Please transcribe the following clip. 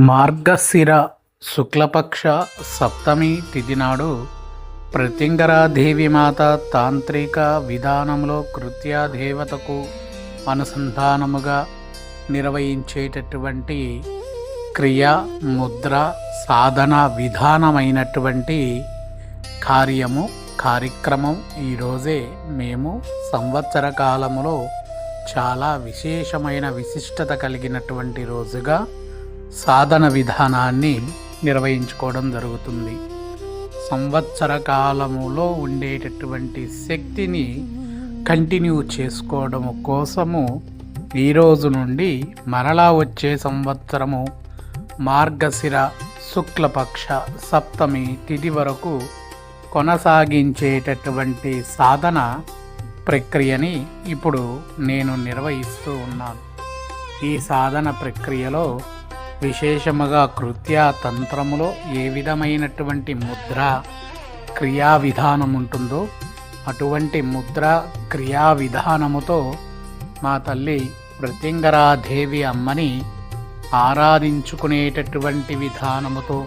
మార్గశిర శుక్లపక్ష సప్తమి తిథి నాడు ప్రత్యంగరాదేవి మాత తాంత్రిక విధానంలో కృత్యాదేవతకు అనుసంధానముగా నిర్వహించేటటువంటి క్రియ ముద్ర సాధన విధానమైనటువంటి కార్యము కార్యక్రమం ఈరోజే మేము సంవత్సర కాలములో చాలా విశేషమైన విశిష్టత కలిగినటువంటి రోజుగా సాధన విధానాన్ని నిర్వహించుకోవడం జరుగుతుంది. సంవత్సర కాలములో ఉండేటటువంటి శక్తిని కంటిన్యూ చేసుకోవడం కోసము ఈరోజు నుండి మరలా వచ్చే సంవత్సరము మార్గశిర శుక్లపక్ష సప్తమి తిథి వరకు కొనసాగించేటటువంటి సాధన ప్రక్రియని ఇప్పుడు నేను నిర్వహిస్తూ ఉన్నాను. ఈ సాధన ప్రక్రియలో విశేషముగా కృత్య తంత్రములో ఏ విధమైనటువంటి ముద్ర క్రియా విధానం ఉంటుందో అటువంటి ముద్ర క్రియా విధానముతో మా తల్లి దేవి అమ్మని ఆరాధించుకునేటటువంటి విధానముతో